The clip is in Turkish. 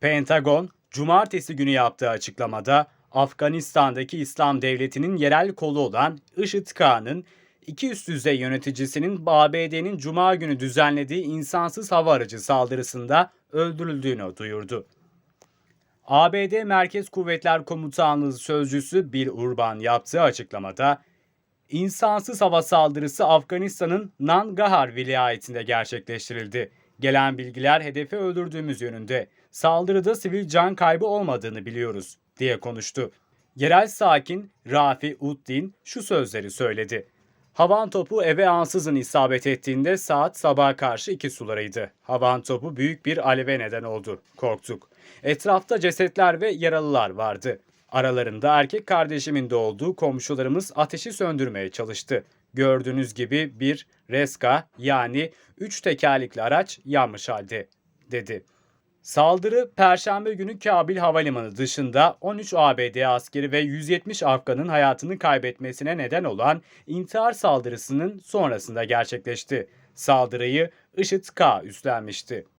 Pentagon, cumartesi günü yaptığı açıklamada Afganistan'daki İslam Devleti'nin yerel kolu olan IŞİD-K'nın iki üst düzey yöneticisinin ABD'nin cuma günü düzenlediği insansız hava aracı saldırısında öldürüldüğünü duyurdu. ABD Merkez Kuvvetler Komutanlığı Sözcüsü Bill Urban yaptığı açıklamada, insansız hava saldırısı Afganistan'ın Nangahar vilayetinde gerçekleştirildi. Gelen bilgiler hedefi öldürdüğümüz yönünde. Saldırıda sivil can kaybı olmadığını biliyoruz, diye konuştu. Yerel sakin Rafi Uddin şu sözleri söyledi. Havan topu eve ansızın isabet ettiğinde saat sabaha karşı iki sularıydı. Havan topu büyük bir aleve neden oldu. Korktuk. Etrafta cesetler ve yaralılar vardı. Aralarında erkek kardeşimin de olduğu komşularımız ateşi söndürmeye çalıştı. Gördüğünüz gibi bir Reska yani 3 tekerlekli araç yanmış halde, dedi. Saldırı Perşembe günü Kabil Havalimanı dışında 13 ABD askeri ve 170 Afgan'ın hayatını kaybetmesine neden olan intihar saldırısının sonrasında gerçekleşti. Saldırıyı IŞİD-K üstlenmişti.